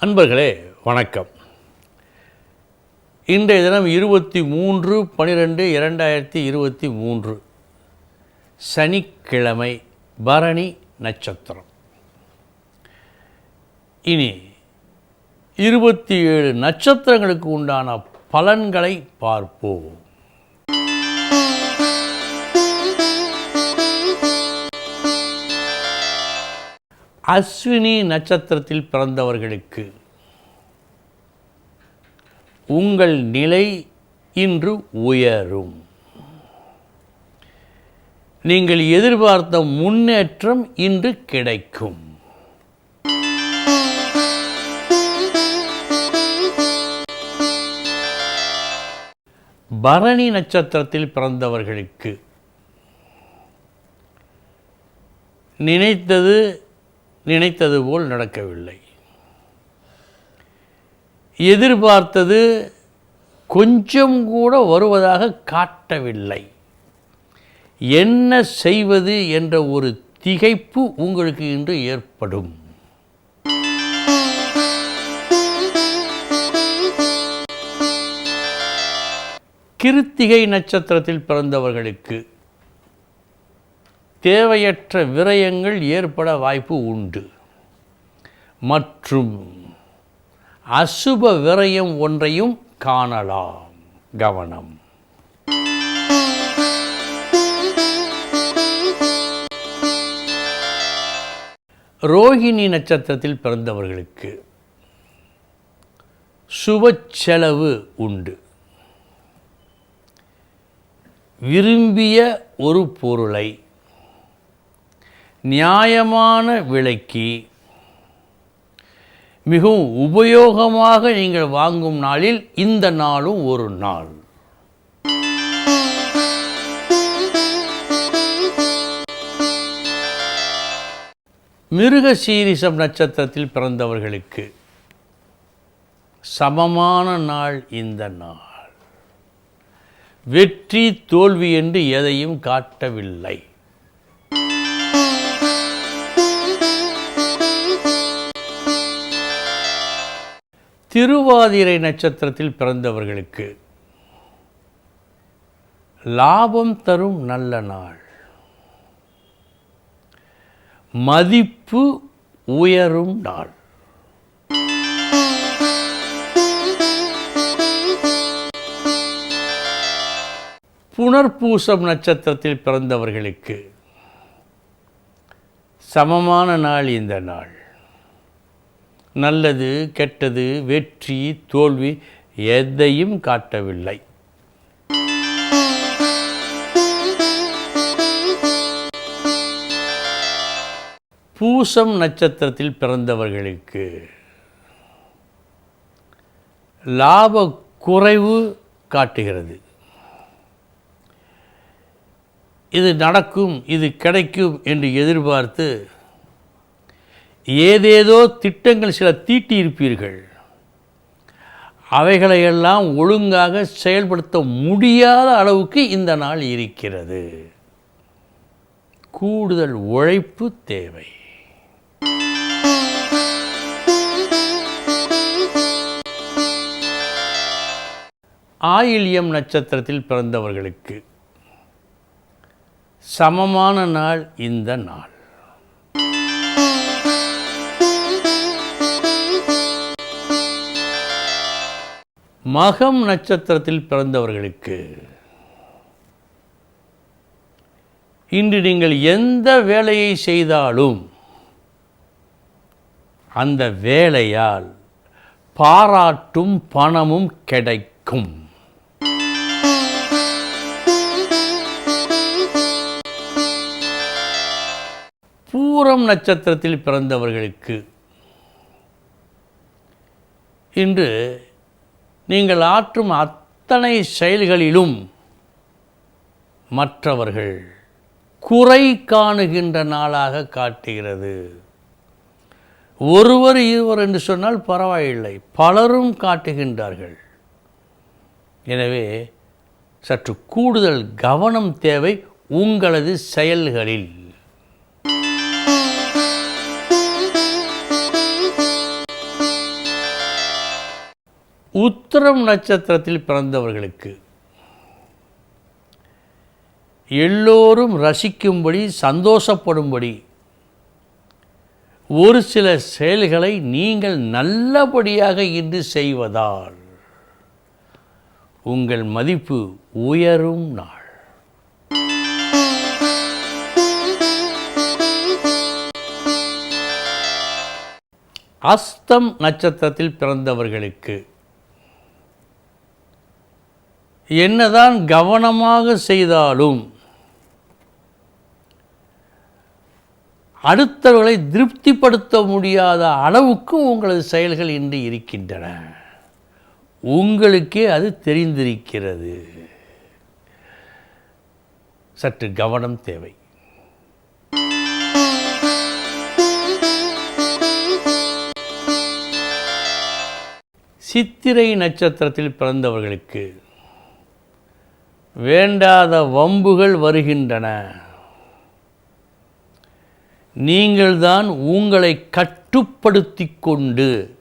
அன்பர்களே வணக்கம். இன்றைய தினம் இருபத்தி மூன்று பனிரெண்டு இரண்டாயிரத்தி இருபத்தி மூன்று. சனிக்கிழமை பரணி நட்சத்திரம். இனி இருபத்தி ஏழு நட்சத்திரங்களுக்கு உண்டான பலன்களை பார்ப்போம். அஸ்வினி நட்சத்திரத்தில் பிறந்தவர்களுக்கு உங்கள் நிலை இன்று உயரும். நீங்கள் எதிர்பார்த்த முன்னேற்றம் இன்று கிடைக்கும். பரணி நட்சத்திரத்தில் பிறந்தவர்களுக்கு நினைத்தது நினைத்தது போல் நடக்கவில்லை. எதிர்பார்த்தது கொஞ்சம் கூட வருவதாக காட்டவில்லை. என்ன செய்வது என்ற ஒரு திகைப்பு உங்களுக்கு இன்று ஏற்படும். கிருத்திகை நட்சத்திரத்தில் பிறந்தவர்களுக்கு தேவையற்ற விரயங்கள் ஏற்பட வாய்ப்பு உண்டு. மற்றும் அசுப விரயம் ஒன்றையும் காணலாம். கவனம். ரோஹிணி நட்சத்திரத்தில் பிறந்தவர்களுக்கு சுப செலவு உண்டு. விரும்பிய ஒரு பொருளை நியாயமான விலைக்கு மிகவும் உபயோகமாக நீங்கள் வாங்கும் நாளில் இந்த நாளும் ஒரு நாள். மிருக சீரிசம் நட்சத்திரத்தில் பிறந்தவர்களுக்கு சமமான நாள் இந்த நாள். வெற்றி தோல்வி என்று எதையும் காட்டவில்லை. திருவாதிரை நட்சத்திரத்தில் பிறந்தவர்களுக்கு லாபம் தரும் நல்ல நாள். மதிப்பு உயரும் நாள். புனர்பூசம் நட்சத்திரத்தில் பிறந்தவர்களுக்கு சமமான நாள் இந்த நாள். நல்லது கெட்டது வெற்றி தோல்வி எதையும் காட்டவில்லை. பூசம் நட்சத்திரத்தில் பிறந்தவர்களுக்கு லாப குறைவு காட்டுகிறது. இது நடக்கும் இது கிடைக்கும் என்று எதிர்பார்த்து ஏதேதோ திட்டங்கள் சில தீட்டியிருப்பீர்கள். அவைகளையெல்லாம் ஒழுங்காக செயல்படுத்த முடியாத அளவுக்கு இந்த நாள் இருக்கிறது. கூடுதல் உழைப்பு தேவை. ஆயில்யம் நட்சத்திரத்தில் பிறந்தவர்களுக்கு சமமான நாள் இந்த நாள். மகம் நட்சத்திரத்தில் பிறந்தவர்களுக்கு. இன்று நீங்கள் எந்த வேலையை செய்தாலும் அந்த வேலையால் பாராட்டும் பணமும் கிடைக்கும். பூரம் நட்சத்திரத்தில் பிறந்தவர்களுக்கு இன்று நீங்கள் ஆற்றும் அத்தனை செயல்களிலும் மற்றவர்கள் குறை காணுகின்ற நாளாக காட்டுகிறது. ஒருவர் இருவர் என்று சொன்னால் பரவாயில்லை பலரும் காட்டுகின்றார்கள். எனவே சற்று கூடுதல் கவனம் தேவை உங்களது செயல்களில். உத்திரம் நட்சத்திரத்தில் பிறந்தவர்களுக்கு. எல்லோரும் ரசிக்கும்படி சந்தோஷப்படும்படி ஒரு சில செயல்களை நீங்கள் நல்லபடியாக இன்று செய்வதால் உங்கள் மதிப்பு உயரும் நாள். அஸ்தம் நட்சத்திரத்தில் பிறந்தவர்களுக்கு என்னதான் கவனமாக செய்தாலும் அடுத்தவர்களை திருப்திப்படுத்த முடியாத அளவுக்கு உங்களது செயல்கள் இன்று இருக்கின்றன. உங்களுக்கே அது தெரிந்திருக்கிறது. சற்று கவனம் தேவை. சித்திரை நட்சத்திரத்தில் பிறந்தவர்களுக்கு வேண்டாத வம்புகள் வருகின்றன. நீங்கள்தான் உங்களை கட்டுப்படுத்தி கொண்டு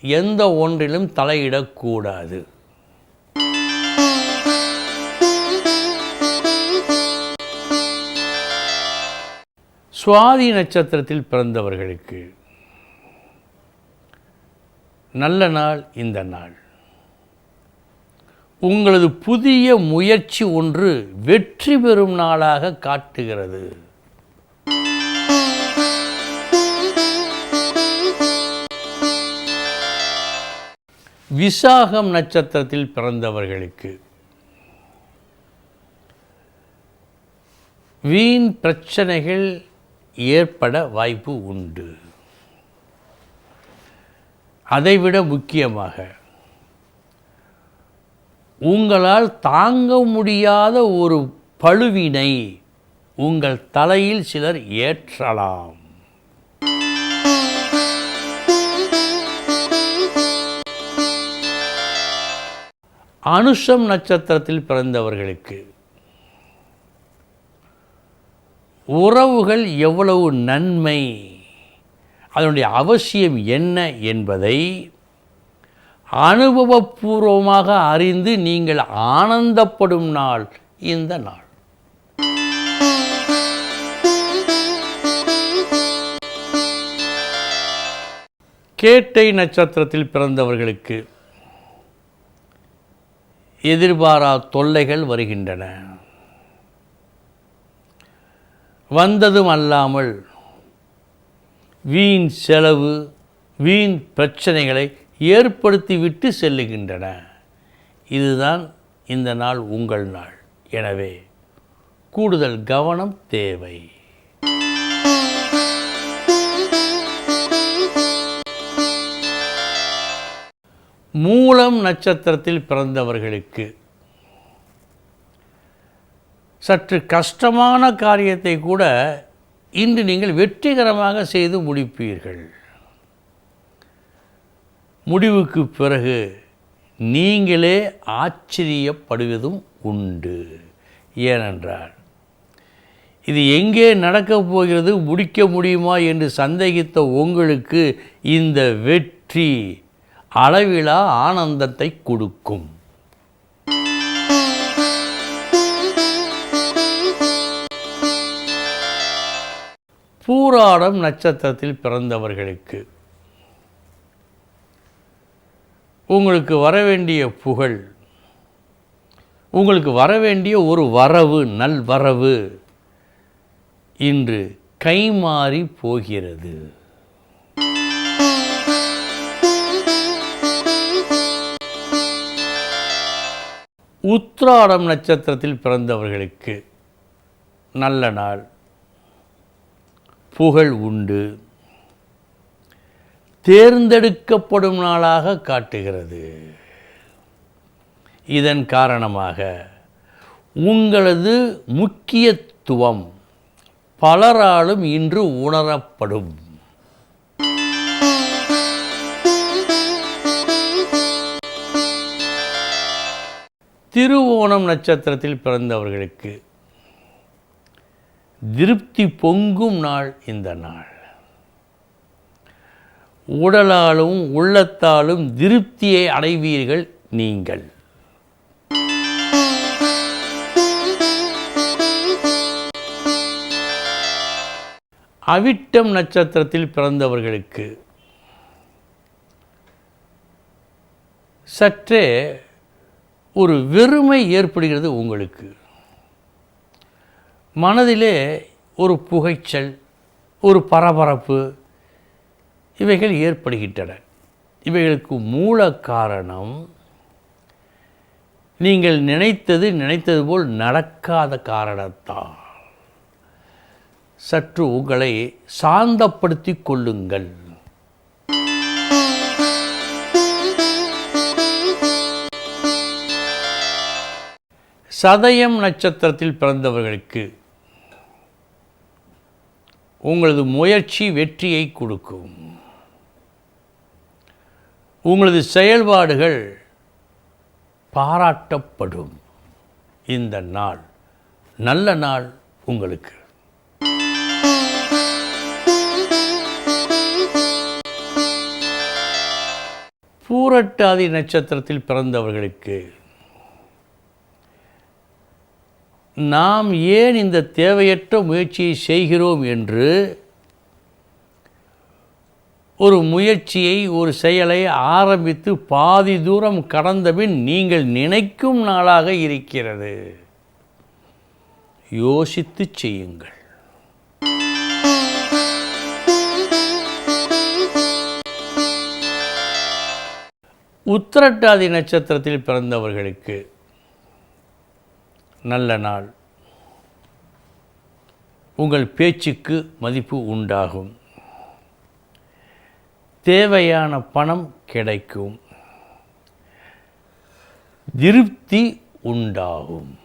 எந்த ஒன்றிலும் தலையிடக்கூடாது. சுவாதி நட்சத்திரத்தில் பிறந்தவர்களுக்கு நல்ல நாள் இந்த நாள். உங்களது புதிய முயற்சி ஒன்று வெற்றி பெறும் நாளாக காட்டுகிறது. விசாகம் நட்சத்திரத்தில் பிறந்தவர்களுக்கு. வீண் பிரச்சனைகள் ஏற்பட வாய்ப்பு உண்டு. அதைவிட முக்கியமாக உங்களால் தாங்க முடியாத ஒரு பழுவினை உங்கள் தலையில் சிலர் ஏற்றலாம். அனுஷம் நட்சத்திரத்தில் பிறந்தவர்களுக்கு உறவுகள் எவ்வளவு நன்மை அதனுடைய அவசியம் என்ன என்பதை அனுபவபூர்வமாக அறிந்து நீங்கள் ஆனந்தப்படும் நாள் இந்த நாள். கேட்டை நட்சத்திரத்தில் பிறந்தவர்களுக்கு எதிர்பாரா தொல்லைகள் வருகின்றன. வந்ததும் அல்லாமல் வீண் செலவு வீண் பிரச்சனைகளை ஏற்படுத்திவிட்டு செல்லுகின்றன. இதுதான் இந்த நாள் உங்கள் நாள். எனவே கூடுதல் கவனம் தேவை. மூலம் நட்சத்திரத்தில் பிறந்தவர்களுக்கு சற்று கஷ்டமான காரியத்தை கூட இன்று நீங்கள் வெற்றிகரமாக செய்து முடிப்பீர்கள். முடிவுக்கு பிறகு நீங்களே ஆச்சரியப்படுவதும் உண்டு. ஏனென்றால் இது எங்கே நடக்கப் போகிறது முடிக்க முடியுமா என்று சந்தேகித்த உங்களுக்கு இந்த வெற்றி அளவிலா ஆனந்தத்தை கொடுக்கும். பூராடம் நட்சத்திரத்தில் பிறந்தவர்களுக்கு உங்களுக்கு வரவேண்டிய புகழ். உங்களுக்கு வரவேண்டிய ஒரு வரவு நல்வரவு இன்று கைமாறி போகிறது. உத்ராடம் நட்சத்திரத்தில் பிறந்தவர்களுக்கு நல்ல நாள். புகழ் உண்டு. தேர்ந்தெடுக்கப்படும் நாளாக காட்டுகிறது. இதன் காரணமாக உங்களது முக்கியத்துவம் பலராலும் இன்று உணரப்படும். திருவோணம் நட்சத்திரத்தில் பிறந்தவர்களுக்கு திருப்தி பொங்கும் நாள் இந்த நாள். உடலாலும் உள்ளத்தாலும் திருப்தியை அடைவீர்கள் நீங்கள். அவிட்டம் நட்சத்திரத்தில் பிறந்தவர்களுக்கு சற்றே ஒரு வெறுமை ஏற்படுகிறது உங்களுக்கு. மனதிலே ஒரு புகைச்சல் ஒரு பரபரப்பு இவைகள் ஏற்படுகின்றன. இவைகளுக்கு மூல காரணம் நீங்கள் நினைத்தது நினைத்தது போல் நடக்காத காரணத்தால். சற்று உங்களை சாந்தப்படுத்தி கொள்ளுங்கள். சதயம் நட்சத்திரத்தில் பிறந்தவர்களுக்கு உங்களது முயற்சி வெற்றியை கொடுக்கும். உங்களது செயல்பாடுகள் பாராட்டப்படும். இந்த நாள் நல்ல நாள் உங்களுக்கு. பூரட்டாதி நட்சத்திரத்தில் பிறந்தவர்களுக்கு நாம் ஏன் இந்த தேவையற்ற முயற்சியை செய்கிறோம் என்று ஒரு முயற்சியை ஒரு செயலை ஆரம்பித்து பாதி தூரம் கடந்தபின் நீங்கள் நினைக்கும் நாளாக இருக்கிறது. யோசித்து செய்யுங்கள். உத்திரட்டாதி நட்சத்திரத்தில் பிறந்தவர்களுக்கு நல்ல நாள். உங்கள் பேச்சுக்கு மதிப்பு உண்டாகும். தேவையான பணம் கிடைக்கும். திருப்தி உண்டாகும்.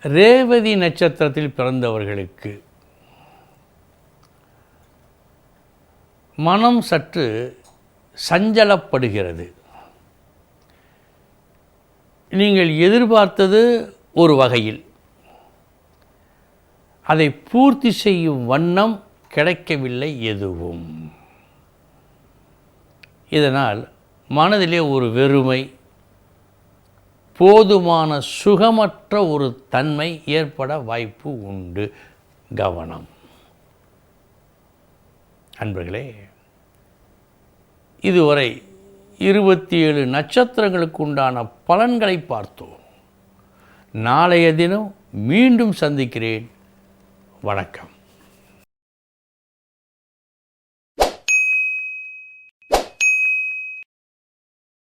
ரேவதி நட்சத்திரத்தில் பிறந்தவர்களுக்கு மனம் சற்று சஞ்சலப்படுகிறது. நீங்கள் எதிர்பார்த்தது ஒரு வகையில். அதை பூர்த்தி செய்யும் வண்ணம் கிடைக்கவில்லை எதுவும். இதனால் மனதிலே ஒரு வெறுமை போதுமான சுகமற்ற ஒரு தன்மை ஏற்பட வாய்ப்பு உண்டு. கவனம். அன்பர்களே இதுவரை இருபத்தி ஏழு நட்சத்திரங்களுக்கு உண்டான பலன்களை பார்த்தோம். நாளைய தினம் மீண்டும் சந்திக்கிறேன். வணக்கம்.